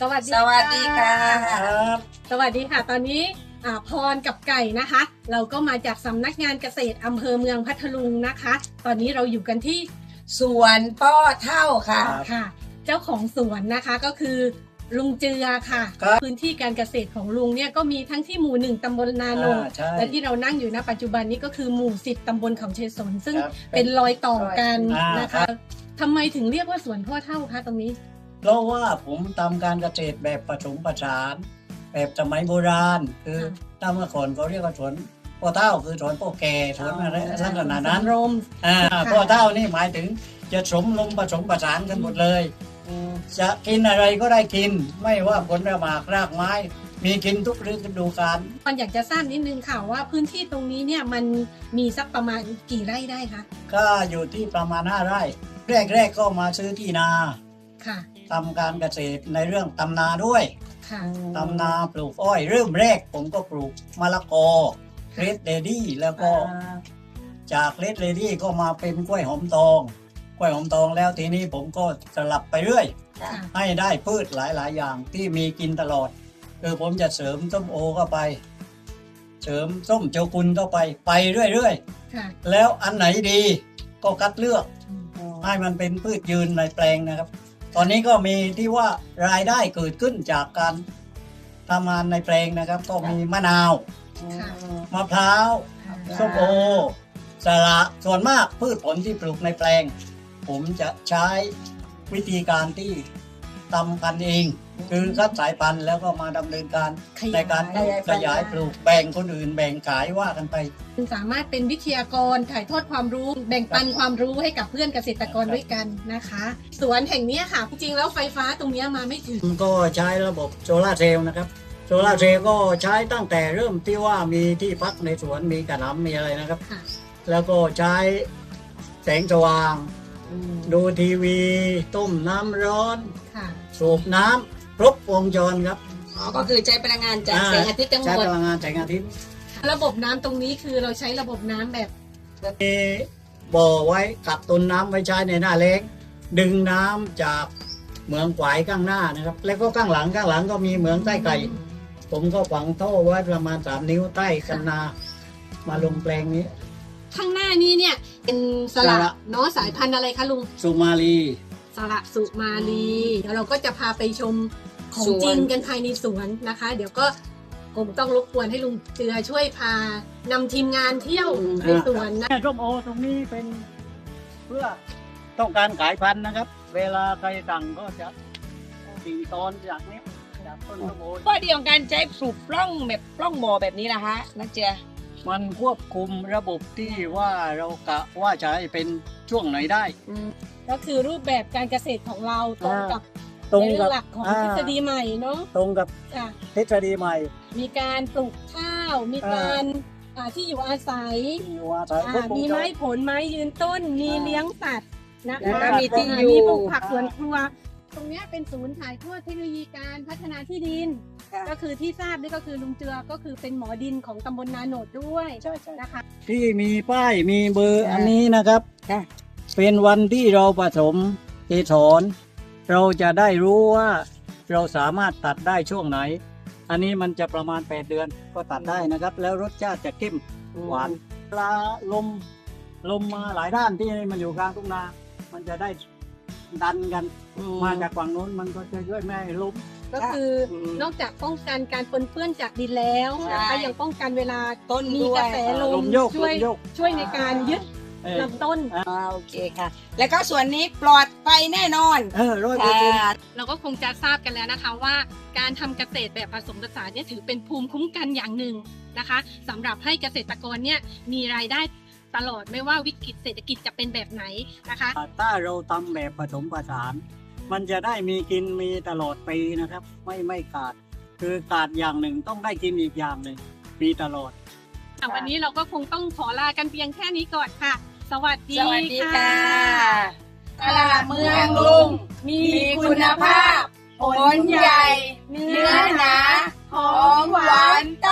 สวัสดีสวัสดีค่ะ ครับสวัสดีค่ะ ตอนนี้อ่าพรกับไก่นะคะ เราก็มาจากสำนักงานเกษตรอำเภอเมืองพัทลุงนะคะ ตอนนี้เราอยู่กันที่สวนป้อเท่าค่ะ ครับ ค่ะ เจ้าของสวนนะคะก็คือลุงเจือค่ะ ครับ พื้นที่การเกษตรของลุงเนี่ยก็มีทั้งที่หมู่หนึ่งตำบลนาโนอ่าใช่ และที่เรานั่งอยู่ณปัจจุบันนี้ก็คือหมู่สิบตำบลเขาเชยสน ซึ่งครับเป็นรอยต่อกันอ่านนะครัคะบทำไมถึงเรียกว่าสวนพ่อเท่าคะตรงนี้ เพราะว่าผมทำการเกษตรแบบผสมผสาน แบบสมัยโบราณ คือค่ะถ้าเมื่อก่อนเขาเรียกว่าสวนพ่อเท่าคือสวนพ่อแก่สวนอะไรลักษณะนั้นรมอ่าค่ะพ่อเท่านี่หมายถึงจะสมลมผสมผสานกันหมดเลยจะกินอะไรก็ได้กิน ไม่ว่าผลระหมากรากไม้ มีกินทุกฤดูกาลมันอยากจะทราบนิดนึงค่ะว่าพื้นที่ตรงนี้เนี่ยมันมีสักประมาณกี่ไร่ได้คะก็อยู่ที่ประมาณ5ไร่ แรกๆก็มาซื้อที่นาค่ะ ทำการเกษตรในเรื่องตำนาด้วยค่ะทำนาปลูกอ้อย เริ่มแรกผมก็ปลูกมะละกอเรดเดดี้แล้วก็ จากเรดเดดี้ก็มาเป็นกล้วยหอมทองกล้วยหอมทองแล้วทีนี้ผมก็สลับไปเรื่อยค่ะให้ได้พืชหลาย ๆ อย่างที่มีกินตลอดคือผมจะเสริมส้มโอเข้าไป เสริมส้มโจกุนเข้าไปไปเรื่อยค่ะๆแล้วอันไหนดีก็คัดเลือกให้มันเป็นพืชยืนในแปลงนะครับ ตอนนี้ก็มีที่ว่ารายได้เกิดขึ้นจากการทำงานในแปลงนะครับ ก็มีมะนาวค่ะมะพร้าวค่ะส้มโอสละส่วนมากพืชผลที่ปลูกในแปลง ผมจะใช้วิธีการที่ทำกันเอง คือคัดสายพันธุ์แล้วก็มาดำเนินการขยายในการปลูกขยายปลูกแบ่งคนอื่นแบ่งขายว่ากันไป สามารถเป็นวิทยากรถ่ายทอดความรู้ แบ่งปันความรู้ให้กับเพื่อนเกษตรกรด้วยกันนะคะ สวนแห่งเนี้ยค่ะ จริงๆแล้วไฟฟ้าตรงเนี้ยมาไม่ถึง ก็ใช้ระบบโซลาร์เซลล์นะครับ โซลาร์เซลล์ก็ใช้ตั้งแต่เริ่มที่ว่ามีที่พักในสวนมีกระหน่ำมีอะไรนะครับ ค่ะ แล้วก็ใช้แสงสว่าง ดูทีวี ต้มน้ำร้อน ค่ะ สูบน้ำ ครบวงจรครับอ๋อก็คือใช้พลังงานจากแสงอาทิตย์ทั้งหใช้มดพลังงานแสงอาทิตย์ระบบน้ำตรงนี้คือเราใช้ระบบน้ำแบบ มีบ่อไว้กักตุนน้ำไว้ใช้ในหน้าเล็กดึงน้ำจากเหมืองขวายข้างหน้านะครับ แล้วก็ข้างหลังข้างหลังก็มีเหมืองใต้ไก่ ผมก็ฝังท่อไว้ประมาณสามนิ้วใต้กันนา มาลงแปลงนี้ ข้างหน้านี้เนี่ยเป็นสสละละเนาะสายพันธุ์อะไรคะลุง สุมาลี สละสุมาลีเดี๋ยวเราก็จะพาไปชมของสวนจริงกันภายในสวนนะคะ เดี๋ยวก็คงต้องรบกวนให้ลุงเจือช่วยพานำทีมงานเที่ยวในสวนนะส้มโอตรงนี้เป็นเพื่อต้องการขายพันธุ์นะครับ เวลาใครสั่งก็จะสี่ตอนจากนี้จากต้นส้มโอข้อดีของการใช้ปลูกปล้องแบบปล้องบ่อแบบนี้ล่ะฮะนักเจือมันควบคุมระบบที่ว่าเรากะว่าจะให้เป็นช่วงไหนได้ ก็คือรูปแบบการเกษตรของเราตรงกับตรงในเรื่กัอบงหลักของอ่าทฤษฎีใหม่เนาะตรงกับค่ะทฤษฎีใหม่ มีการปลูกข้าว มีการอ่าที่อยู่อาศัยที่ว่าใช้อ่าครบวงมีจไม้รผลไม้ยืนต้น มีเลี้ยงสัตว์นะคะแล้วก็มีที่าอยู่มีปลูกผักสวนครัว ตรงเนี้ยเป็นศูนย์ถ่ายทอดเทคโนโลยีการพัฒนาที่ดิน ก็คือที่ทราบนี่ก็คือลุงเจือก็คือเป็นหมอดินของตำบลนาโหนดด้วยใช่ใช่นะคะที่มีป้ายมีเบอร์อันนี้นะครับค่ะ เป็นวันที่เราผสมเกสรเราจะได้รู้ว่าเราสามารถตัดได้ช่วงไหน อันนี้มันจะประมาณ 8 เดือนก็ตัดได้นะครับ แล้วรสชาติจะเข้มหวานเวลาลมลมมาหลายด้านที่มันอยู่กลางทุ่งนา มันจะได้ดันกันมาจากฝั่งโน้นมันก็จะช่วยไม่ให้ล้มก็คืออนอกจากป้องกันการปนเปื้อนจากดินแล้วนะคะใช่ยังป้องกันเวลาต้นมีด้วกระยแสลลมมโยกช่วยลมโยกช่วยในการยึด เออลำต้น อ่าโอเคค่ะ แล้วก็ส่วนนี้ปลอดภัยแน่นอนเออร้อยเปอร์ค่ะเซ็นต์เราก็คงจะทราบกันแล้วนะคะว่าการทำเกษตรแบบผสมผสานเนี่ยถือเป็นภูมิคุ้มกันอย่างหนึ่งนะคะสำหรับให้เกษตรกรเนี่ยมีรายได้ตลอดไม่ว่าวิกฤตเศรษฐกิจจะเป็นแบบไหนนะคะ ถ้าเราทำแบบผสมผสาน มันจะได้มีกินมีตลอดปีนะครับ ไม่ไม่ขาด คือขาดอย่างหนึ่งต้องได้กินอีกอย่างหนึ่งมีตลอดอะวันนี้เราก็คงต้องขอลากันเพียงแค่นี้ก่อนค่ะ สวัสดีสวัสดีค่ะตค่ะลาดเมืองลุงมีมีคุณภาพ ผลใหญ่ เนื้อหนา หอมหวานต